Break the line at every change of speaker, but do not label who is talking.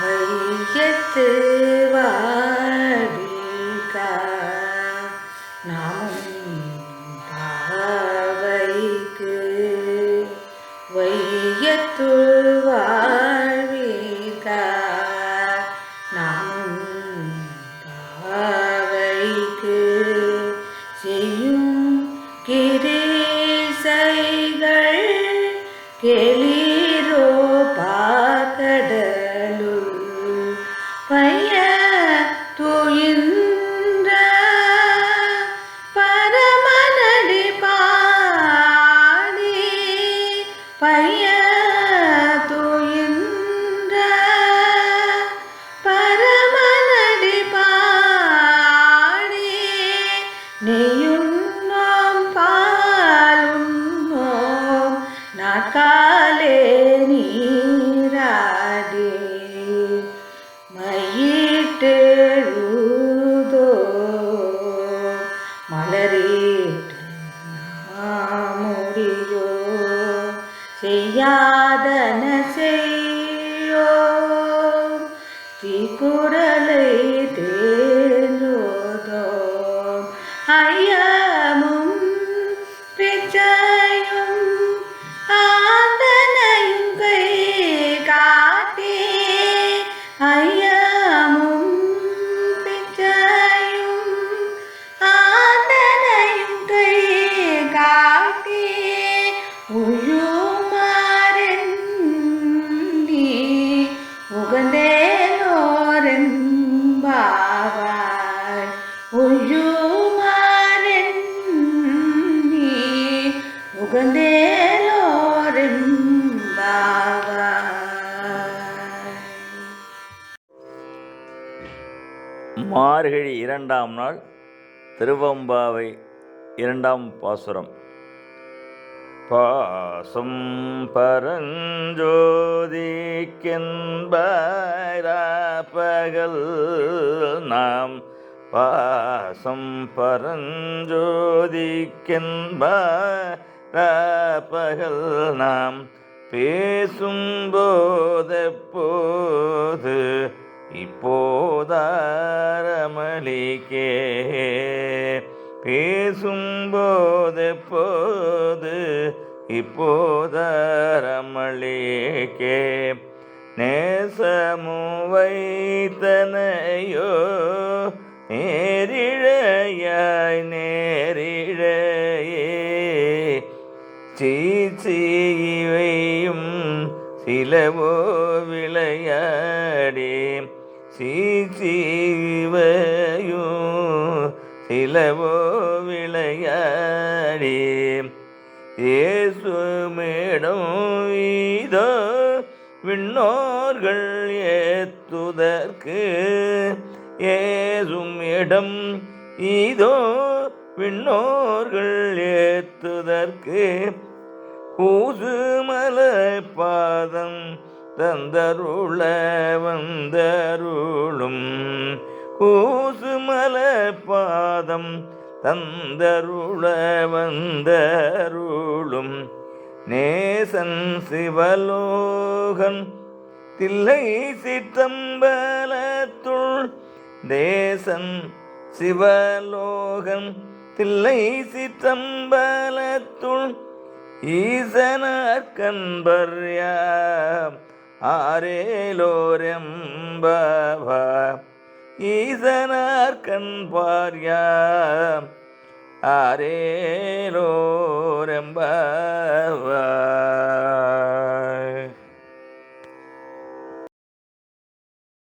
வையத்து வாடிக்கா நாமும் பாவைக்கு வையத்து வாழ்விக்கா நாமும் பாவைக்கு செய்யும் கிரீசைகள் கெளீரோ செய்யாதன
மார்கழி இரண்டாம் நாள் திருவம்பாவை இரண்டாம் பாசுரம். பாசம் பரஞ்சோதிக்கென்பகல் நாம் பாசம் பகல் நாம் பேசும்போதெப்போது இப்போதாரமளிக்கே. பேசும்போதெப்போது இப்போதாரமளிக்கே. நேசமு வைத்தனையோ ஏ சீச்சீவையும் சிலவோ விளையாடே. சீச்சீவையும் சிலவோ விளையாடே. இயேசுமிடம் இதோ விண்ணோர்கள் ஏத்துதற்கு ஏசும் இடம் இதோ விண்ணோர்கள் ஏத்துதற்கு கூசுமலை பாதம் தந்தருள வந்தருளும். கூசுமலை பாதம் தந்தருள வந்தருளும். நேசன் சிவலோகன் தில்லை சிற்றம்பலத்துள். தேசன் சிவலோகன் தில்லை சிற்றம்பலத்துள். ஈசனார் கண்பர்யாம் ஆரேலோரெம்பவா ஈசனார் கண்பார்யாம் ஆரேலோரெம்பவா